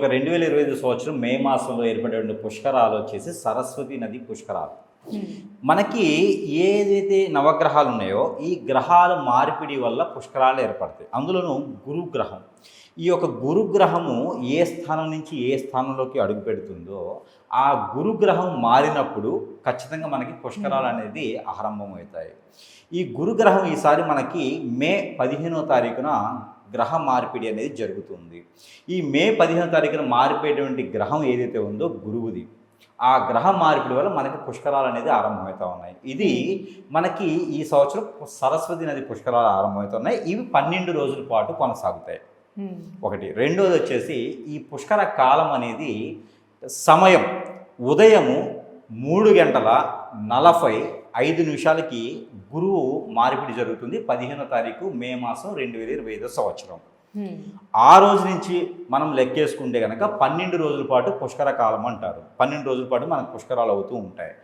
యొక్క రెండు వేల ఇరవై ఐదు సంవత్సరం మే మాసంలో ఏర్పడే పుష్కరాలు వచ్చేసి సరస్వతి నది పుష్కరాలు. మనకి ఏదైతే నవగ్రహాలు ఉన్నాయో ఈ గ్రహాల మార్పిడి వల్ల పుష్కరాలు ఏర్పడతాయి. అందులోనూ గురుగ్రహం. ఈ యొక్క గురుగ్రహము ఏ స్థానం నుంచి ఏ స్థానంలోకి అడుగు పెడుతుందో ఆ గురుగ్రహం మారినప్పుడు ఖచ్చితంగా మనకి పుష్కరాలు అనేది ఆరంభం అవుతాయి ఈ గురుగ్రహం ఈసారి మనకి మే పదిహేనో తారీఖున గ్రహ మార్పిడి అనేది జరుగుతుంది. ఈ మే పదిహేనో తారీఖున మారిపోయేటువంటి గ్రహం ఏదైతే ఉందో గురువుది. ఆ గ్రహ మార్పిడి వల్ల మనకి పుష్కరాలు అనేది ఆరంభమవుతూ ఉన్నాయి. ఇది మనకి ఈ సంవత్సరం సరస్వతి నది పుష్కరాలు ఆరంభమవుతున్నాయి. ఇవి పన్నెండు రోజుల పాటు కొనసాగుతాయి. ఒకటి. రెండోది వచ్చేసి ఈ పుష్కర కాలం అనేది సమయం ఉదయము మూడు గంటల నలభై ఐదు నిమిషాలకి గురువు మార్పిడి జరుగుతుంది. పదిహేనో తారీఖు మే మాసం రెండు వేల ఇరవై ఐదో సంవత్సరం. ఆ రోజు నుంచి మనం లెక్కేసుకుంటే కనుక పన్నెండు రోజుల పాటు పుష్కర కాలం అంటారు. పన్నెండు రోజుల పాటు మనకు పుష్కరాలు అవుతూ ఉంటాయి.